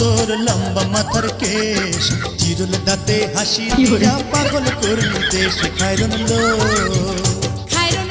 তোর লম্বা মাথার কেশ চিরল দাঁতে হাসি পাগল করলি দেশ। হায়রন লো খাইরুন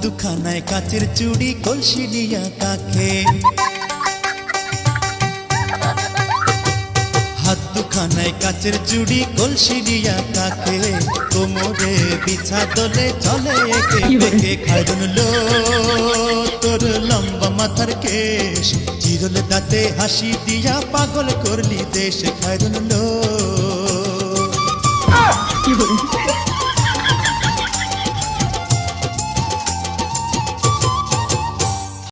দুখানায় কাচের চুড়ি কলসি নিয়া কাখে হাত দুখানায় কাচের চুড়ি কলসি নিয়া কাখে কোমরে বিছা দলে চলে একে খায়রন লো তোর লম্বা মাথার কেশ। চিরল দাঁতে হাসি দিয়া পাগল করলি দেশ খায়রন লো।